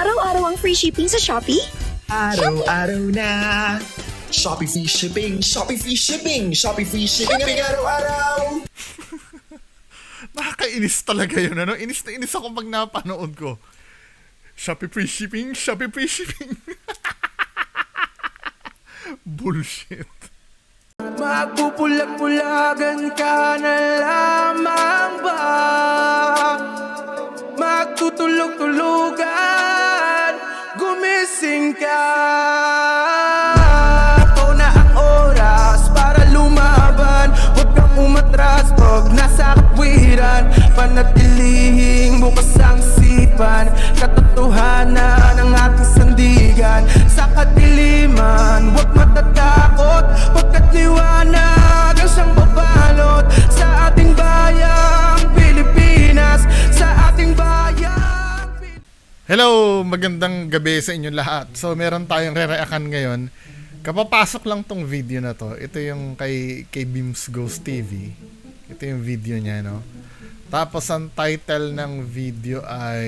araw-araw ang free shipping sa Shopee? Araw-araw na Shopee free shipping, Shopee free shipping, Shopee free shipping ang araw-araw. Nakakainis talaga yun, ano? Inis na inis ako pag napanood ko. Shopee free shipping, Shopee free shipping. Bullshit. Magpupulag-pulagan ka na lamang ba? Magtutulog-tulugan Gumising ka. Ito na ang oras para lumaban. Huwag kang umatras pag nasa kapwiran Panatilihing bukas ang sipan. Katotohanan ng ating sandigan. Sa kadiliman, huwag matatakot. Pagkat liwanag ang siyang babalot Sa ating bayang Hello, magandang gabi sa inyong lahat. So, meron tayong re-reaction ngayon. Kapapasok lang tong video na to. Ito yung kay, kay Beams Ghost TV. Ito yung video niya, no? Tapos, ang title ng video ay...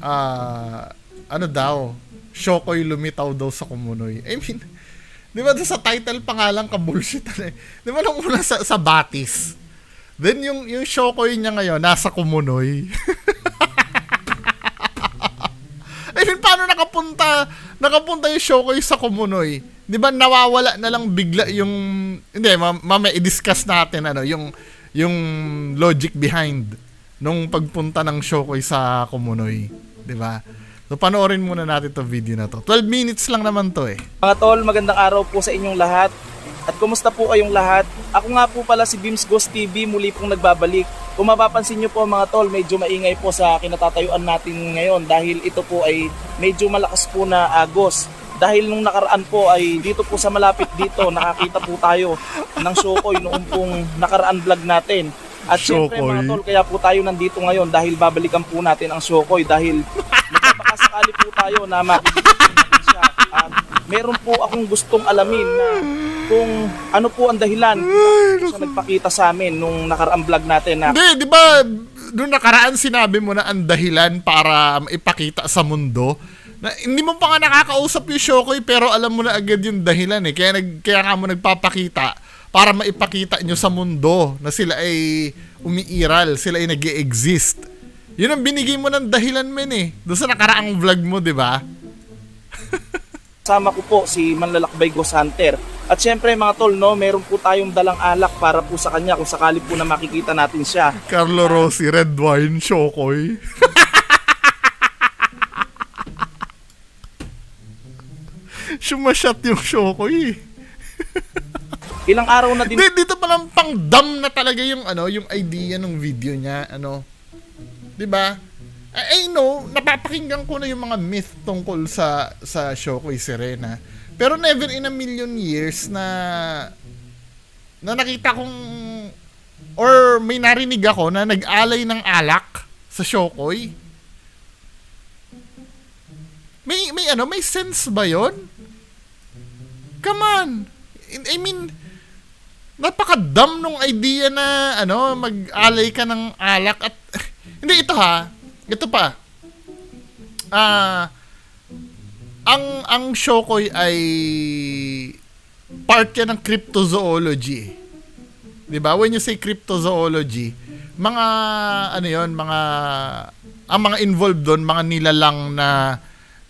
Ah... ano daw? Shokoy lumitaw daw sa kumunoy. I mean, di ba sa title pa nga lang ka-bullshit eh. Di ba nung una sa, sa Batis? Then yung yung Shokoy niya ngayon nasa Kumunoy. I mean, paano nakapunta nakapunta yung Shokoy sa Kumunoy? 'Di ba nawawala na lang bigla yung hindi ma- mamaya i-discuss natin ano yung yung logic behind nung pagpunta ng Shokoy sa Kumunoy, 'di ba? So panoorin muna natin 'tong video na to. 12 minutes lang naman 'to eh. Mga tol, magandang araw po sa inyong lahat. At kumusta po kayong lahat? Ako nga po pala si Beams Ghost TV, muli pong nagbabalik. Kung mapapansin nyo po mga tol, medyo maingay po sa kinatatayuan natin ngayon dahil ito po ay medyo malakas po na agos. Dahil nung nakaraan po ay dito po sa malapit dito, nakakita po tayo ng Shokoy noong pong nakaraan vlog natin. At syempre mga tol, kaya po tayo nandito ngayon dahil babalikan po natin ang Shokoy dahil magpapakasakali po tayo na makikita natin siya. At meron po akong gustong alamin na kung ano po ang dahilan kung bakit po siya nagpakita sa amin nung nakaraang vlog natin na Hindi, di ba, nung nakaraan sinabi mo na ang dahilan para ipakita sa mundo, na hindi mo pa nga nakakausap yung Shokoy pero alam mo na agad yung dahilan eh. Kaya, nag, kaya nga mo nagpapakita para maipakita nyo sa mundo na sila ay umiiral, sila ay nag exist Yun ang binigay mo ng dahilan men eh. Doon sa nakaraang vlog mo, di ba? Kasama ko po si Manlalakbay Ghost Hunter. At syempre mga tol, no, meron po tayong dalang alak para po sa kanya kung sakali po na makikita natin siya. Carlo Rossi, Red Wine, Shokoy. Sumasyat yung Shokoy. Ilang araw na din Di, dito pa lang pang dumb na talaga yung ano, yung idea ng video niya, ano. 'Di ba? I, know, napapakinggan ko na yung mga myth tungkol sa sa Shokoy Serena. Pero never in a million years na na nakita kong or may narinig ako na nag-alay ng alak sa Shokoy. May may ano, may sense ba 'yon? Come on. I- mean, napaka-dumb nung idea na ano, mag-alay ka ng alak at hindi ito ha. Ito pa. Ah ang ang Shokoy ay part yan ng cryptozoology. 'Di ba? When you say cryptozoology, mga ano 'yon, mga ang mga involved doon, mga nilalang na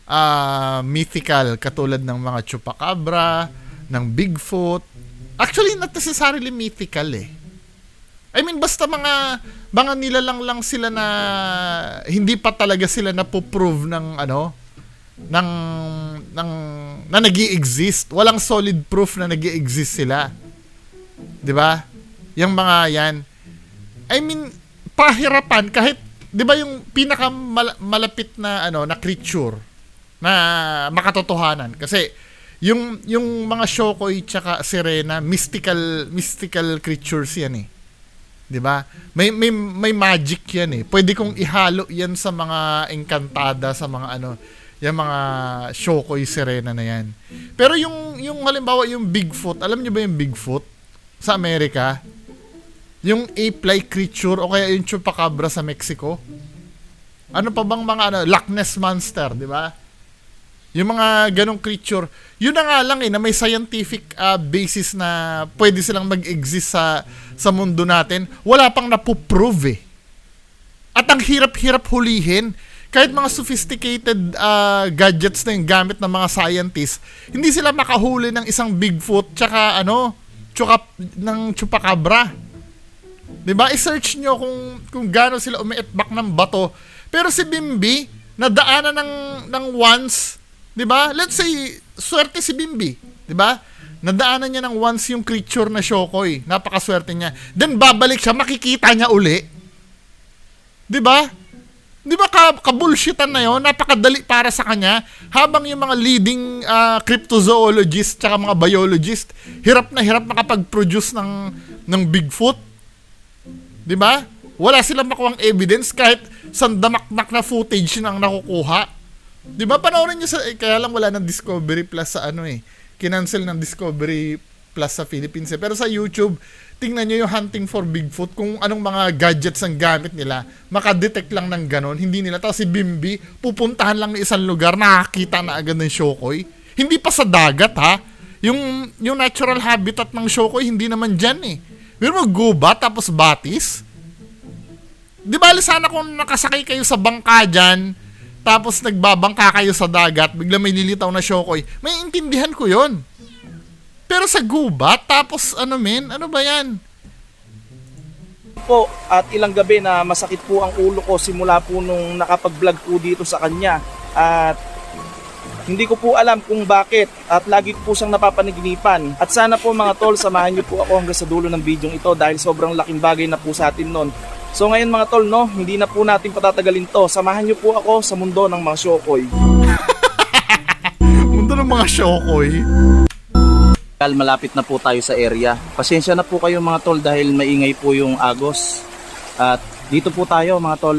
ah, mythical katulad ng mga chupacabra, ng Bigfoot. Actually, not necessarily mythical eh. I mean, basta mga mga nilalang lang sila na hindi pa talaga sila napoprove ng ano, ng ng na nag exist Walang solid proof na nag exist sila. 'Di ba? Yung mga 'yan. I mean, pahirapan kahit 'di ba yung pinaka mal- malapit na ano na creature na makatotohanan kasi yung yung mga Shokoy tsaka Serena mystical mystical creatures yan eh. 'Di ba? May may may magic yan eh. Pwede kong ihalo yan sa mga engkantada sa mga ano, yung mga Shokoy Serena na yan. Pero yung yung halimbawa yung Bigfoot, alam niyo ba yung Bigfoot sa Amerika? Yung ape-like creature o kaya yung chupacabra sa Mexico? Ano pa bang mga ano, Loch Ness Monster, di ba? Yung mga ganong creature, yun na nga lang eh, na may scientific ah, basis na pwede silang mag-exist sa, sa mundo natin. Wala pang napuprove eh. At ang hirap-hirap hulihin. Kahit mga sophisticated ah, gadgets na yung gamit ng mga scientists, hindi sila makahuli ng isang Bigfoot tsaka ano, tsaka ng chupacabra. 'Di ba? I-search nyo kung kung gaano sila umiitbak ng bato. Pero si Bimbi, nadaanan ng ng once, 'di ba? Let's say swerte si Bimbi, 'di ba? Nadaanan niya ng once yung creature na Shokoy. Napakaswerte niya. Then babalik siya, makikita niya uli. 'Di ba? 'Di ba ka kabulshitan na 'yon? Napakadali para sa kanya habang yung mga leading ah, cryptozoologist tsaka mga biologist hirap na hirap makapag-produce ng ng Bigfoot. 'Di ba? Wala silang makuhang evidence kahit sandamakmak na footage nang nakukuha. 'Di ba? Panoorin niyo sa eh, kaya lang wala ng Discovery Plus sa ano eh. Kinancel ng Discovery Plus sa Philippines eh. Pero sa YouTube, tingnan niyo yung hunting for Bigfoot kung anong mga gadgets ang gamit nila. Makadetect lang ng ganon. Hindi nila. Tapos si Bimbi, pupuntahan lang ng isang lugar, nakakita na agad ng Shokoy. Hindi pa sa dagat ha. Yung, yung natural habitat ng Shokoy, hindi naman dyan eh. Pero mo gubat, tapos batis. Di ba sana kung nakasakay kayo sa bangka dyan, tapos nagbabangka kayo sa dagat, bigla may lilitaw na Shokoy, may intindihan ko yon. Pero sa gubat, tapos ano men, ano ba yan? po at ilang gabi na masakit po ang ulo ko simula po nung nakapag-vlog po dito sa kanya at hindi ko po alam kung bakit at lagi ko po siyang napapanaginipan. At sana po mga tol, samahan niyo po ako hanggang sa dulo ng video ito dahil sobrang laking bagay na po sa atin nun. So ngayon mga tol, no, hindi na po natin patatagalin to. Samahan niyo po ako sa mundo ng mga shokoy. Mundo ng mga Shokoy. Malapit na po tayo sa area. Pasensya na po kayo mga tol dahil maingay po yung agos. At dito po tayo mga tol.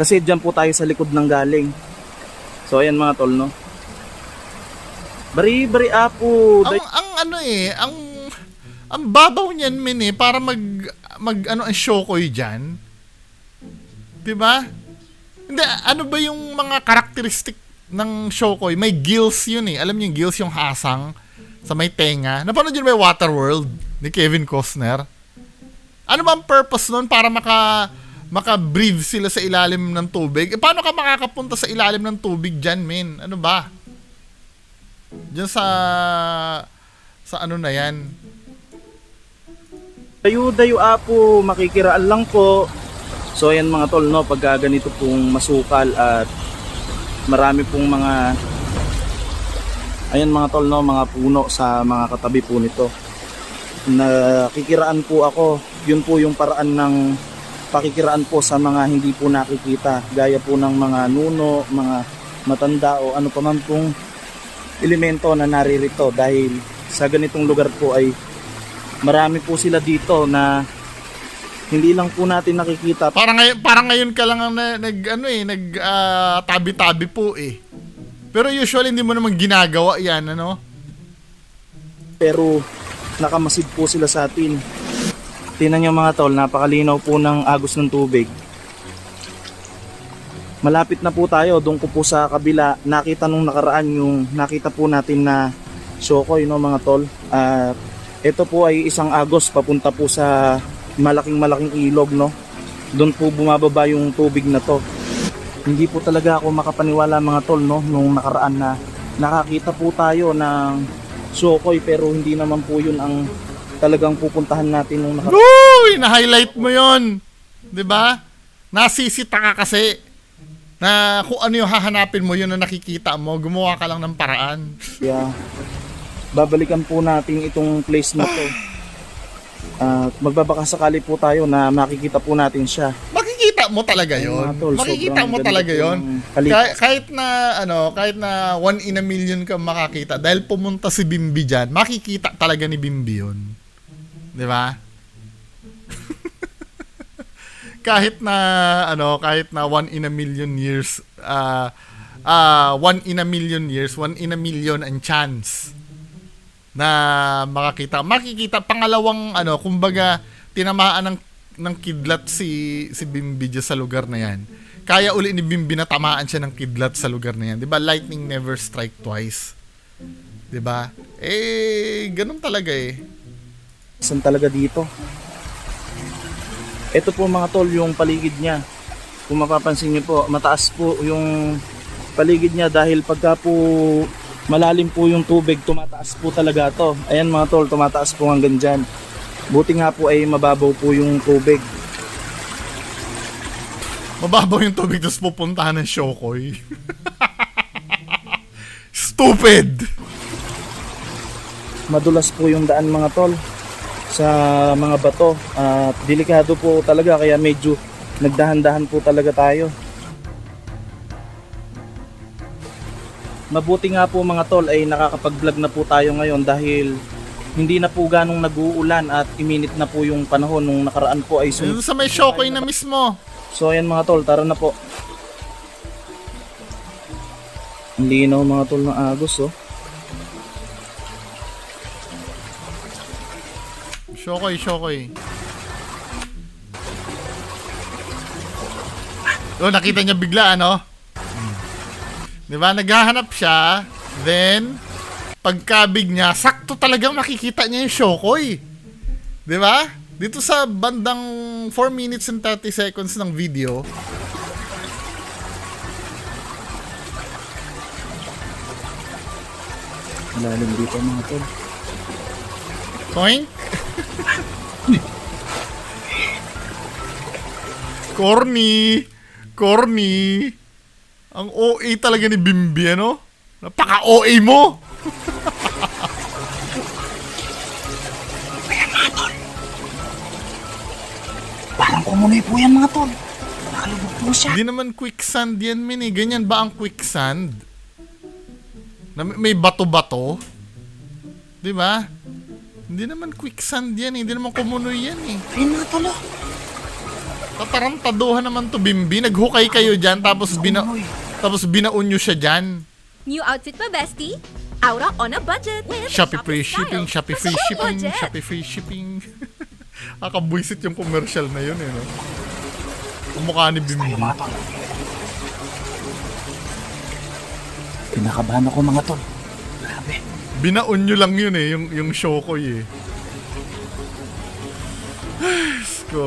Kasi dyan po tayo sa likod ng galing. So ayan mga tol no. Bari bari apo. Ang, ang ano eh, ang ang babaw niyan men eh, para mag, mag ano ang Shokoy dyan. 'Di ba? Hindi, ano ba yung mga karakteristik ng Shokoy? May gills yun eh. Alam niyo yung gills, yung hasang sa may tenga. Napanood yun may Waterworld ni Kevin Costner. Ano ba ang purpose nun para maka maka-breathe sila sa ilalim ng tubig? Eh, paano ka makakapunta sa ilalim ng tubig dyan, men? Ano ba? Diyan sa sa ano na yan. Dayo-dayo apo, makikiraan lang po. So ayan mga tol no, pagka ganito pong masukal at marami pong mga ayan mga tol no, mga puno sa mga katabi po nito. Nakikiraan po ako. Yun po yung paraan ng pakikiraan po sa mga hindi po nakikita. Gaya po ng mga nuno, mga matanda o ano pa man pong elemento na naririto dahil sa ganitong lugar po ay marami po sila dito na hindi lang po natin nakikita Parang ngayon, parang ngayon ka lang ang na, nag ano eh, nag ah, tabi-tabi po eh. Pero usually hindi mo naman ginagawa 'yan, ano? pero nakamasid po sila sa atin. Tingnan nyo mga tol, napakalinaw po ng agos ng tubig. Malapit na po tayo, doon ko po sa kabila, nakita nung nakaraan yung nakita po natin na Shokoy no mga tol. At ito po ay isang agos papunta po sa malaking malaking ilog no. Doon po bumababa yung tubig na to. Hindi po talaga ako makapaniwala mga tol no nung nakaraan na nakakita po tayo ng Shokoy pero hindi naman po yun ang talagang pupuntahan natin nung nakaraan. Uy, na-highlight mo 'yon. 'Di ba? Nasisita ka kasi na kung ano yung hahanapin mo yun na nakikita mo, gumawa ka lang ng paraan. Kaya babalikan po natin itong place na to. At magbabaka sakali po tayo na makikita po natin siya. Makikita mo talaga 'yon. mga tol, Makikita sobrang mo ganda talaga po 'yon. ng. Kahit, kahit na ano, kahit na one in a million ka makakita dahil pumunta si Bimbi diyan, makikita talaga ni Bimbi 'yon. 'Di ba? kahit na ano, kahit na one in a million years uh, uh, one in a million years, one in a million ang chance na makakita. Makikita pangalawang ano, kumbaga tinamaan ng ng kidlat si si Bimbi sa lugar na yan. kaya uli ni Bimbi na tamaan siya ng kidlat sa lugar na yan. Di ba? Lightning never strike twice. Di ba? Eh, ganun talaga eh. Saan talaga dito? Ito po mga tol, yung paligid niya. Kung mapapansin niyo po, mataas po yung paligid niya dahil pagka po malalim po yung tubig, tumataas po talaga to. Ayan mga tol, tumataas po hanggang dyan. Buti nga po ay mababaw po yung tubig. Mababaw yung tubig tapos pupuntahan ng Shokoy. Stupid! Madulas po yung daan mga tol sa mga bato. At delikado po talaga kaya medyo nagdahan-dahan po talaga tayo. Mabuti nga po mga tol ay nakakapag-vlog na po tayo ngayon dahil hindi na po ganong nag-uulan at iminit na po yung panahon nung nakaraan po ay sun- sa may Shokoy na mismo. So ayan mga tol, tara na po. Ang linaw mga tol ng agos oh. Shokoy, Shokoy. Oh, nakita niya bigla, ano? Di ba? Naghahanap siya. Then, pagkabig niya, sakto talagang makikita niya yung Shokoy. Di ba? Dito sa bandang 4 minutes and 30 seconds ng video, Malalim dito mga tol. Toink. Corny. Corny. Ang OA talaga ni Bimbi, ano? Napaka-OA mo! Parang kumuloy po yan mga tol. Nakalubog po siya. Hindi naman quicksand yan, min eh. Ganyan ba ang quicksand? Na may- bato-bato? Di ba? Hindi naman quicksand yan eh. Hindi naman kumunoy yan eh. Ayun mga tol oh. Tatarantaduhan naman to Bimbi. Naghukay kayo dyan tapos, bina tapos binaon nyo siya dyan. New outfit pa, bestie? Aura on a budget with Shopee free shipping, Shopee free shipping, budget. Shopee free shipping. Akabwisit yung commercial na yun eh, no? Ang mukha ni Bimbi. Kinakabahan ako mga tol. Grabe. Binaon nyo lang yun eh, yung, yung show ko eh. Diyos ko.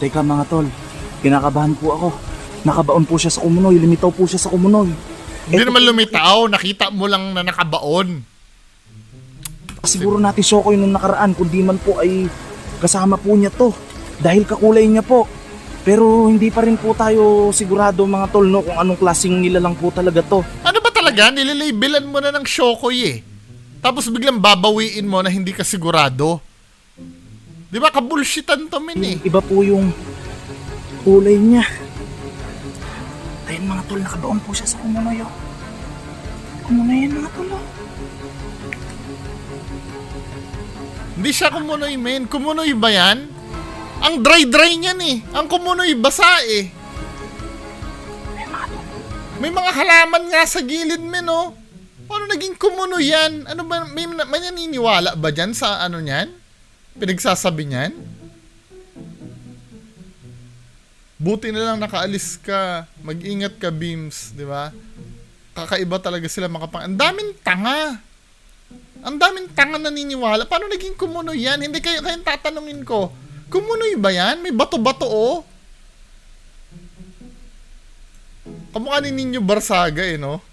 Teka mga tol. Kinakabahan po ako. Nakabaon po siya sa kumunoy. Limitaw po siya sa kumunoy. Hindi Eto naman lumitaw, nakita mo lang na nakabaon. Siguro natin Shokoy nung nakaraan kung di man po ay kasama po niya to. Dahil kakulay niya po. Pero hindi pa rin po tayo sigurado mga tol no kung anong klaseng nila lang po talaga to. Ano ba talaga? Nilalabelan mo na ng Shokoy eh. Tapos biglang babawiin mo na hindi ka sigurado. Di ba? Kabulshitan to min eh. Iba po yung kulay niya. Ayun mga tol, nakabaon po siya sa kumunoy oh. Kumunoy yan mga tol oh. Hindi siya kumunoy men. Kumunoy ba yan? Ang dry-dry niyan eh. Ang kumunoy basa eh. May mga halaman nga sa gilid men oh. Paano naging kumunoy yan? Ano ba? May, may naniniwala ba dyan sa ano niyan? Pinagsasabi niyan? Buti na lang nakaalis ka. Mag-ingat ka, Beams. Di ba? Kakaiba talaga sila makapang... Ang daming tanga. Ang daming tanga naniniwala. Paano naging kumunoy yan? Hindi kayo, kayong tatanungin ko. Kumunoy ba yan? May bato-bato oh. Kamukha ni Ninyo Barsaga eh, no?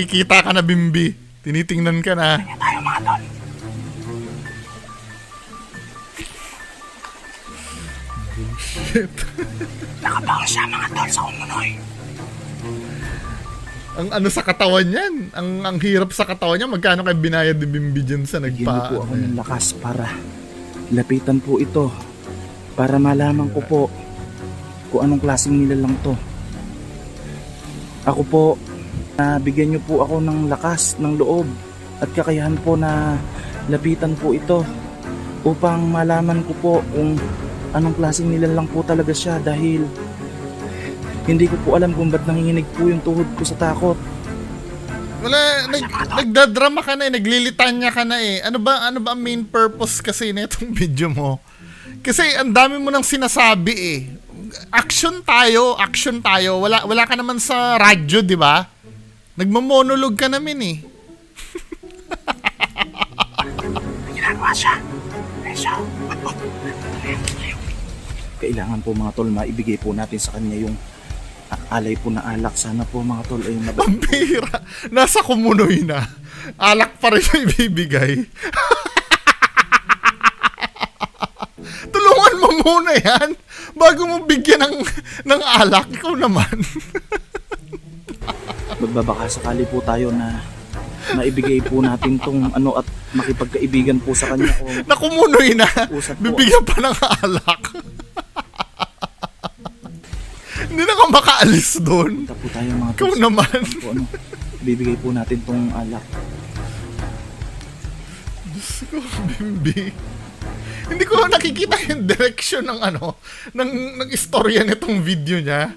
Nakikita ka na, Bimbi. Tinitingnan ka na. Ayan tayo mga tol. Nakabaon siya mga tol sa kumunoy. Ang ano sa katawan niyan? Ang, ang hirap sa katawan niya. Magkano kay binayad ni Bimbi dyan sa nagpa... po ako ng lakas para lapitan po ito. Para malaman ko po kung anong klaseng nilalang to. Ako po, na bigyan niyo po ako ng lakas, ng loob at kakayahan po na lapitan po ito upang malaman ko po kung anong klaseng nilalang po talaga siya dahil Hindi ko po alam kung ba't nanginginig po yung tuhod ko sa takot. Wala, nag, nagdadrama ka na eh, naglilitanya ka na eh. Ano ba, ano ba ang main purpose kasi nitong video mo? Kasi ang dami mo nang sinasabi eh. Action tayo, action tayo. Wala, wala ka naman sa radyo, di ba? Nagmamonolog ka namin eh. Kailangan po mga tol, maibigay po natin sa kanya yung alay po na alak. Sana po mga tol ay mab- Ang bihira. Nasa kumunoy na. Alak pa rin yung ibibigay. Tulungan mo muna yan. Bago mo bigyan ng, ng alak. Ikaw naman. magbabaka sakali po tayo na maibigay po natin tong ano at makipagkaibigan po sa kanya o na kumunoy na. Usap po. Bibigyan pa ng alak. Hindi na ka makaalis doon. punta po tayo mga Ikaw naman. po, ano, bibigay po natin tong alak. Bimbi. Hindi ko nakikita yung direction ng ano, ng, ng istorya nitong video niya.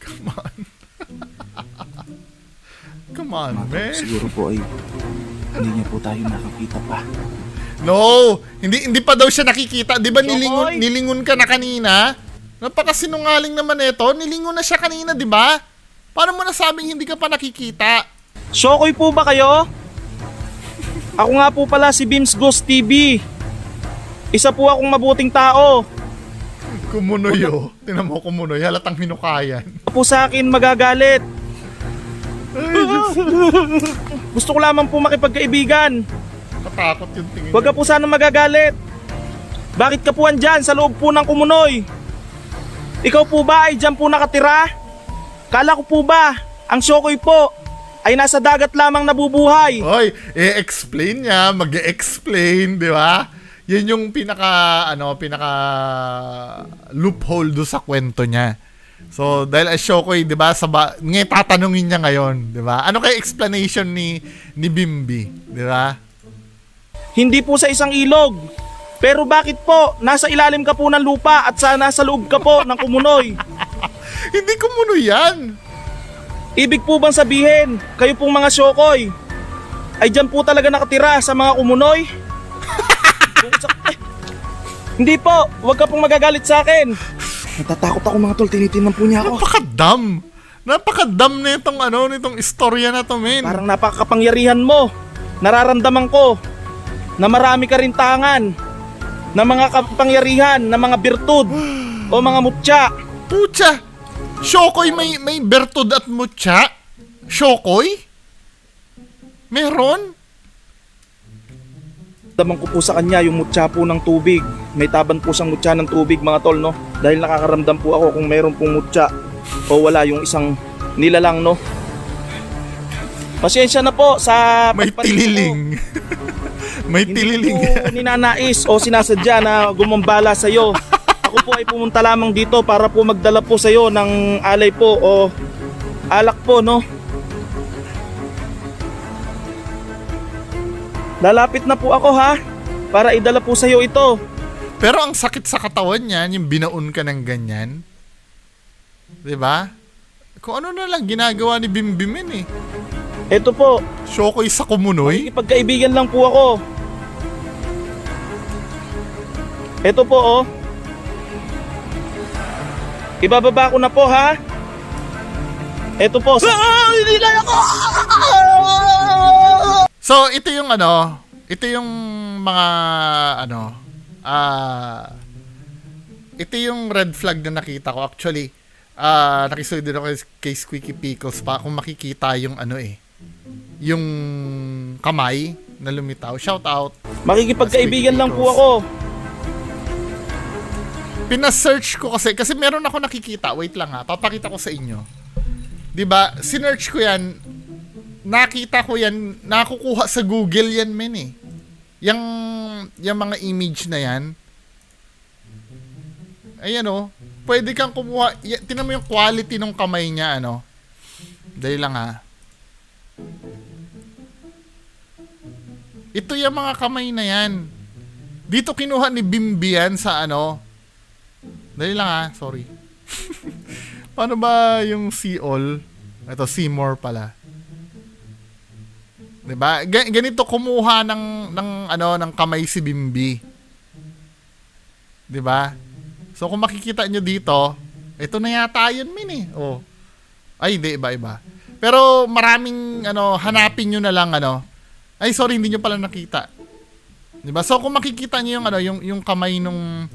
Come on. Mga tol, man. siguro po ay hindi niya po tayo nakakita pa. No, hindi hindi pa daw siya nakikita. 'Di ba nilingon nilingon ka na kanina? Napakasinungaling naman ito. Nilingon na siya kanina, 'di ba? Paano mo nasabing hindi ka pa nakikita? Shokoy po ba kayo? Ako nga po pala si Beams Ghost TV. Isa po akong mabuting tao. Kumunoy oh. Tinan mo kumunoy. Halatang hinukayan. po sa akin magagalit. Gusto ko lamang po makipagkaibigan. Katakot yung tingin. Huwag ka po sana magagalit. Bakit ka po andyan sa loob po ng kumunoy? Ikaw po ba ay dyan po nakatira? Kala ko po ba, ang Shokoy po ay nasa dagat lamang nabubuhay. Hoy, i-explain niya, mag-explain, di ba? Yan yung pinaka, ano, pinaka loophole do sa kwento niya. So, dahil as Shokoy, di ba, sa ba, ngayon tatanungin niya ngayon, di ba? Ano kay explanation ni ni Bimbi, di ba? Hindi po sa isang ilog. Pero bakit po, nasa ilalim ka po ng lupa at sa nasa loob ka po ng kumunoy? Hindi ko muno yan. Ibig po bang sabihin, kayo pong mga Shokoy, ay dyan po talaga nakatira sa mga kumunoy? Eh, Hindi po, huwag ka pong magagalit sa akin. Natatakot ako mga tol, tinitingnan po niya ako. Napakadam. Napakadam na itong ano, nitong istorya na to, men. Parang napakakapangyarihan mo. Nararamdaman ko na marami ka rin tangan na mga kapangyarihan, na mga birtud o mga mutya. Pucha! Shokoy may, may bertud at mutya? Shokoy? Meron? Damang ko po sa kanya yung mutya po ng tubig. May taban po siyang mutya ng tubig mga tol no. Dahil nakakaramdam po ako kung mayroon pong mutya o wala yung isang nilalang no. Pasensya na po sa May tililing. may Hindi tililing. ko ninanais o sinasadya na gumambala sa iyo. Ako po ay pumunta lamang dito para po magdala po sa iyo ng alay po o alak po no. Lalapit na po ako ha para idala po sa iyo ito. Pero ang sakit sa katawan niyan, yung binaon ka ng ganyan. 'Di ba? Kung ano na lang ginagawa ni Bimbimin eh. Ito po, Shokoy sa kumunoy. ipagkaibigan lang po ako. Ito po oh. Ibababa ko na po ha. Ito po. Sa... Hindi na ako! So, ito yung ano, ito yung mga ano, ah ito yung red flag na nakita ko actually. Ah, nakisuyo din ako kay Squeaky Pickles pa kung makikita yung ano eh. Yung kamay na lumitaw. Shout out. Makikipagkaibigan lang po ako. Pina-search ko kasi kasi meron ako nakikita. Wait lang ha, papakita ko sa inyo. 'Di ba? Sinearch ko 'yan. Nakita ko 'yan, nakukuha sa Google 'yan men eh. Yang yung mga image na 'yan. Ayan oh. Pwede kang kumuha. Tingnan mo yung quality ng kamay niya ano. Dali lang ha. Ito yung mga kamay na yan. Dito kinuha ni Bimbi yan sa ano. Dali lang ha, sorry. Paano ba yung see all? Ito, see more pala. 'Di ba? Ga- ganito kumuha ng ng ano ng kamay si Bimbi. 'Di ba? So kung makikita nyo dito, ito na yata yun min eh. Oh. Ay, hindi iba iba. Pero maraming ano, hanapin nyo na lang ano. Ay, sorry, hindi nyo pala nakita. 'Di ba? So kung makikita nyo yung ano, yung yung kamay nung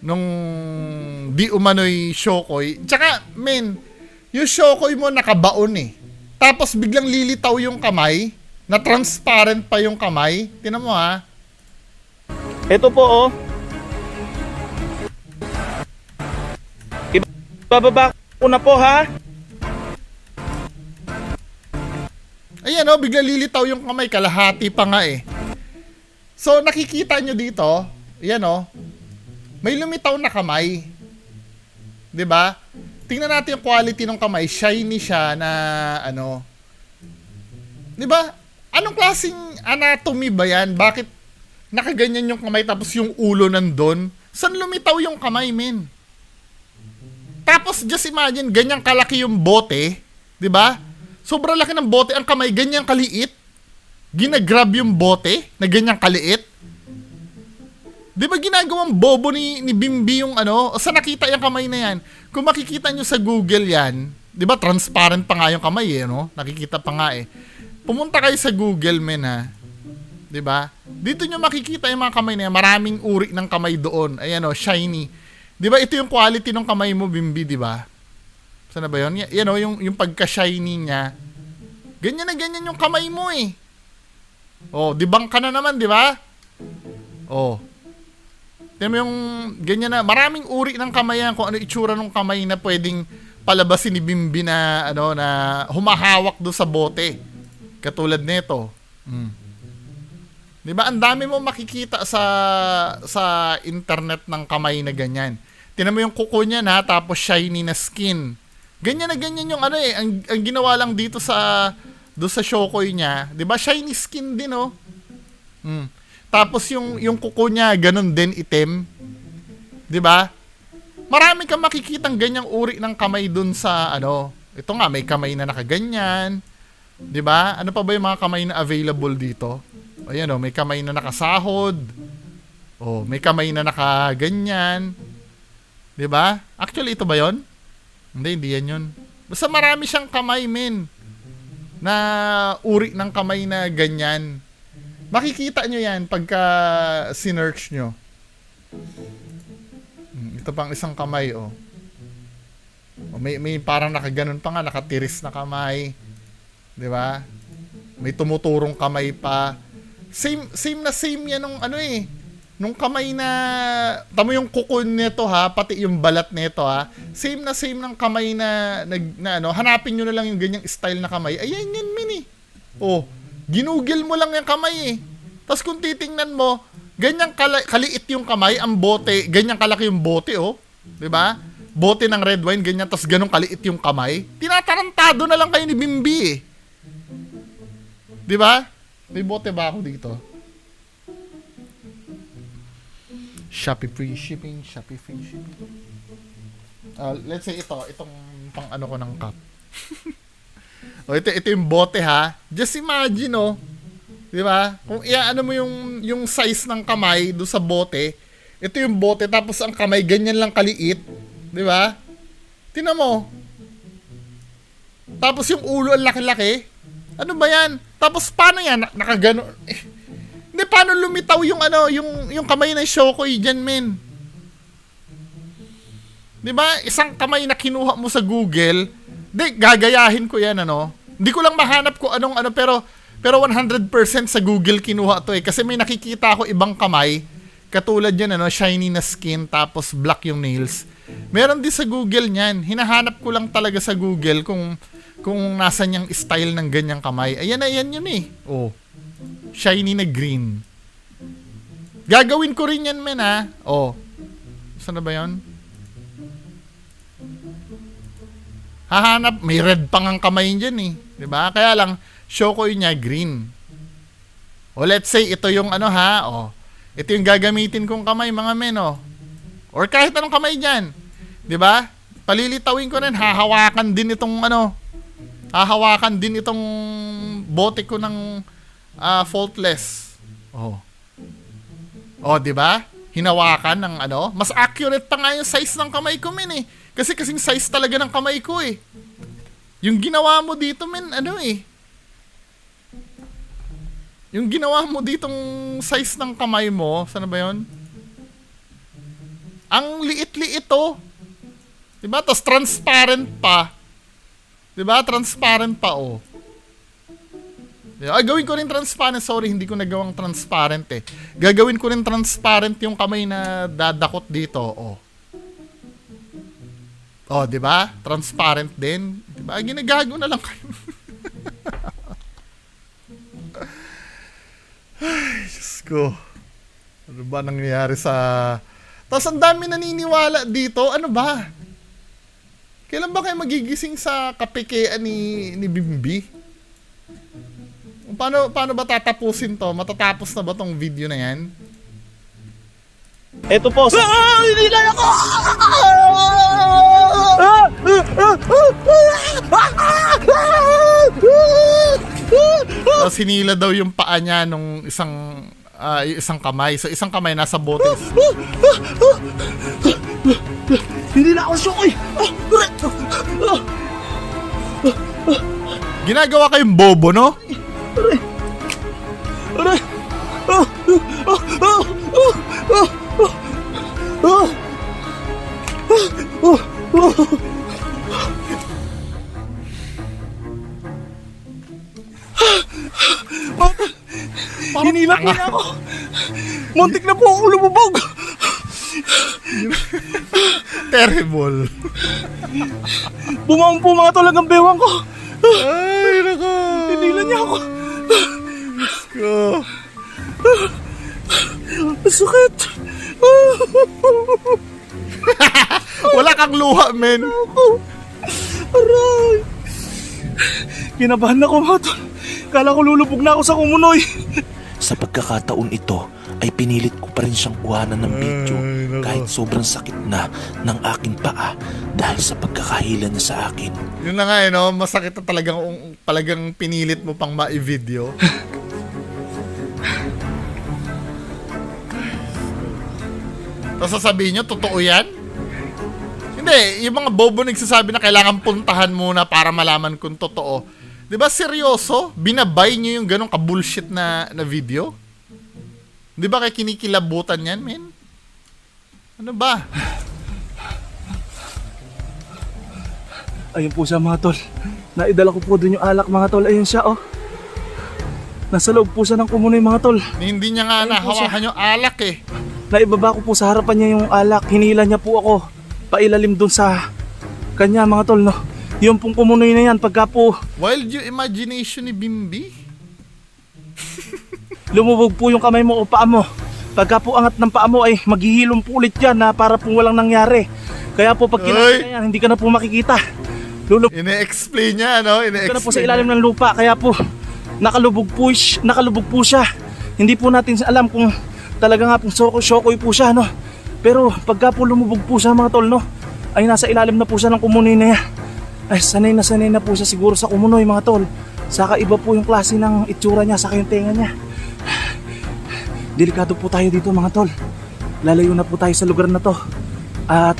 nung di umano'y Shokoy. Tsaka, men, yung Shokoy mo nakabaon eh. Tapos biglang lilitaw yung kamay, na transparent pa yung kamay. Tinan mo ha. Ito po oh. Ibababa ko na po ha. Ayan o, bigla lilitaw yung kamay, kalahati pa nga eh. So, nakikita nyo dito, ayan o, may lumitaw na kamay. 'Di ba? Tingnan natin yung quality ng kamay, shiny siya na ano. 'Di ba? Anong klaseng anatomy ba 'yan? Bakit nakaganyan yung kamay tapos yung ulo nandun? San lumitaw yung kamay, men? Tapos just imagine, ganyang kalaki yung bote, 'di ba? Sobrang laki ng bote ang kamay, ganyang kaliit. Ginagrab yung bote na ganyang kaliit. Di ba ginagawang bobo ni, ni Bimbi yung ano? Sa nakita yung kamay na yan. Kung makikita nyo sa Google yan, di ba transparent pa nga yung kamay eh, no? Nakikita pa nga eh. Pumunta kayo sa Google, men ha. Di ba? Dito nyo makikita yung mga kamay na yan. Maraming uri ng kamay doon. Ayan o, shiny. Di ba ito yung quality ng kamay mo, Bimbi, di ba? Sana ba yun? Y- yan o, yung, yung pagka-shiny niya. Ganyan na ganyan yung kamay mo eh. Oh, dibang ka na naman, di ba? Oh. Tingnan yung ganyan na, maraming uri ng kamay yan, kung ano itsura ng kamay na pwedeng palabasin ni Bimbi na, ano, na humahawak do sa bote. Katulad nito. Mm. Di ba? Ang dami mo makikita sa sa internet ng kamay na ganyan. Tingnan mo yung kuko niya na, tapos shiny na skin. Ganyan na ganyan yung ano eh, ang, ang ginawa lang dito sa do sa shokoy niya, 'di ba? Shiny skin din oh. Mm. Tapos yung yung kuko niya ganun din itim. 'Di ba? Marami kang makikitang ganyang uri ng kamay dun sa ano. Ito nga may kamay na nakaganyan. 'Di ba? Ano pa ba yung mga kamay na available dito? Ayan oh, may kamay na nakasahod. Oh, may kamay na nakaganyan. 'Di ba? Actually ito ba 'yon? Hindi, hindi yan 'yon. Basta marami siyang kamay, men. Na uri ng kamay na ganyan. Makikita nyo yan pagka sinearch nyo. Hmm, Ito pang isang kamay, oh. Oh, May, may parang nakaganon pa nga, nakatiris na kamay. Di ba? May tumuturong kamay pa. Same, same na same yan nung ano eh. Nung kamay na, tamo yung kuko nito ha, pati yung balat nito ha. Same na same ng kamay na, nag, na ano, hanapin nyo na lang yung ganyang style na kamay. Ayan yan, mini. Oh, ginugil mo lang yung kamay eh. Tapos kung titingnan mo, ganyang kala- kaliit yung kamay, ang bote, ganyang kalaki yung bote oh. 'Di ba? Bote ng red wine, ganyan, tapos ganong kaliit yung kamay. Tinatarantado na lang kayo ni Bimbi eh. 'Di ba? May bote ba ako dito? Shopee free shipping, Shopee free shipping. Uh, let's say ito, itong pang ano ko ng cup. o ito, ito yung bote ha. Just imagine oh. 'Di ba? Kung iaano mo yung yung size ng kamay do sa bote, ito yung bote tapos ang kamay ganyan lang kaliit, 'di ba? Tingnan mo. Tapos yung ulo ang laki-laki. Ano ba 'yan? Tapos paano 'yan? Na- Nakagano. Hindi paano lumitaw yung ano, yung yung kamay ng Shokoy diyan, men. 'Di ba? Isang kamay na kinuha mo sa Google, di gagayahin ko 'yan ano. Hindi ko lang mahanap ko anong ano pero pero 100% sa Google kinuha to eh kasi may nakikita ako ibang kamay katulad yan ano, shiny na skin tapos black yung nails. Meron din sa Google niyan. Hinahanap ko lang talaga sa Google kung kung nasan yung style ng ganyang kamay. Ayan na yan yun eh. Oh. Shiny na green. Gagawin ko rin yan men ha. Oh. Saan na ba yun? Hahanap, may red pang ang kamay dyan eh. 'Di ba? Kaya lang, Shokoy niya green. O let's say, ito yung ano ha, o. Ito yung gagamitin kong kamay, mga men, o. Or kahit anong kamay dyan. 'Di ba? palilitawin ko rin, hahawakan din itong ano, hahawakan din itong bote ko ng ah, faultless. Oh. Oh, 'di ba? Hinawakan ng ano, mas accurate pa nga yung size ng kamay ko, men eh. Kasi kasing size talaga ng kamay ko eh. Yung ginawa mo dito, men, ano eh. Yung ginawa mo ditong size ng kamay mo, sana ba yun? Ang liit-liit to. 'Di ba? Tapos transparent pa. 'Di ba? Transparent pa oh. Diba? Ay, gawin ko rin transparent. Sorry, hindi ko nagawang transparent eh. Gagawin ko rin transparent yung kamay na dadakot dito. Oh. Oh, 'di ba? Transparent din. 'Di ba? Ginagago na lang kayo. Ay, Diyos ko. Ano ba nangyayari sa... Tapos ang dami naniniwala dito. Ano ba? Kailan ba kayo magigising sa kapikean ni, ni Bimbi? Paano, paano ba tatapusin to? Matatapos na ba tong video na yan? Ito po. Sa- Hindi na ako! Tapos hinila daw yung paa niya nung isang ah, yung isang kamay. So isang kamay nasa bote. Hindi na ako sukoy! Ginagawa kayong bobo, no? Aray! Ah! Ah! Ah! Ah! Ah! Hinila po na ako! Muntik na po ako lumubog! Terrible. Bumaon po mga tol hanggang bewang ko! Ay, nako. Hinila niya ako! Ko. Ang sakit! Wala kang luha, men. Aray! Kinabahan ako mga tol. Kala ko lulubog na ako sa kumunoy. Sa pagkakataon ito ay pinilit ko pa rin siyang kuhanan ng video kahit sobrang sakit na ng aking paa dahil sa pagkakahila niya sa akin. Yun na nga, eh, no? Masakit na talagang, talagang pinilit mo pang ma-video. Tapos sasabihin nyo, totoo yan? Hindi, yung mga bobo nagsasabi na kailangan puntahan muna para malaman kung totoo. Di ba seryoso? Binabay nyo yung ganong ka-bullshit na, na video? Di ba kaya kinikilabutan yan, men? Ano ba? Ayun po siya mga tol. Naidala ko po dun yung alak mga tol. Ayun siya oh. Nasa loob po siya ng kumunoy mga tol. Hindi niya nga Ayun nahawakan yung alak eh. Naibaba ko po sa harapan niya yung alak. Hinila niya po ako. Pailalim dun sa kanya mga tol no. Yung pong kumunoy na yan pagka po Wild yung imagination ni Bimbi. lumubog po yung kamay mo o paa mo. Pagka po angat ng paa mo ay maghihilom po ulit yan na para po walang nangyari. Kaya po pag kinakita yan, hindi ka na po makikita. Lulubog Ine-explain niya, no? ka Ine-explain na po sa ilalim ng lupa. Kaya po nakalubog po, siya- nakalubog po siya. Hindi po natin alam kung talaga nga pong soko shokoy po siya, no? Pero pagka po lumubog po siya mga tol, no? Ay nasa ilalim na po siya ng kumunoy na yan. Ay sanay na sanay na po siya siguro sa kumunoy mga tol. Saka iba po yung klase ng itsura niya, saka yung tenga niya. Delikado po tayo dito mga tol. Lalayo na po tayo sa lugar na to. At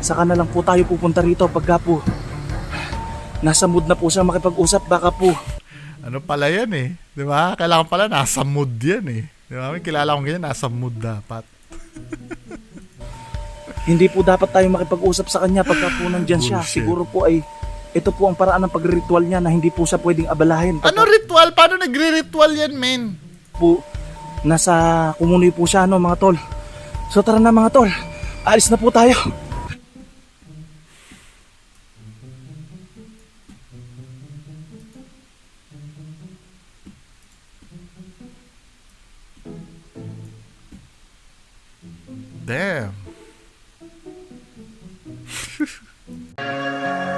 saka na lang po tayo pupunta rito pagka po nasa mood na po siya makipag-usap. Baka po Ano pala yan eh? Di ba? Kailangan pala nasa mood yan eh. Di ba? May kilala kong ganyan, nasa mood dapat. hindi po dapat tayo makipag-usap sa kanya pagka po nandyan siya. Bullshit. Siguro po ay ito po ang paraan ng pag-ritual niya na hindi po siya pwedeng abalahin. Pagka Ano ritual? Paano nagre-ritual yan, men? po nasa kumunoy po siya no mga tol. So tara na mga tol. Alis na po tayo. Damn. Thank you.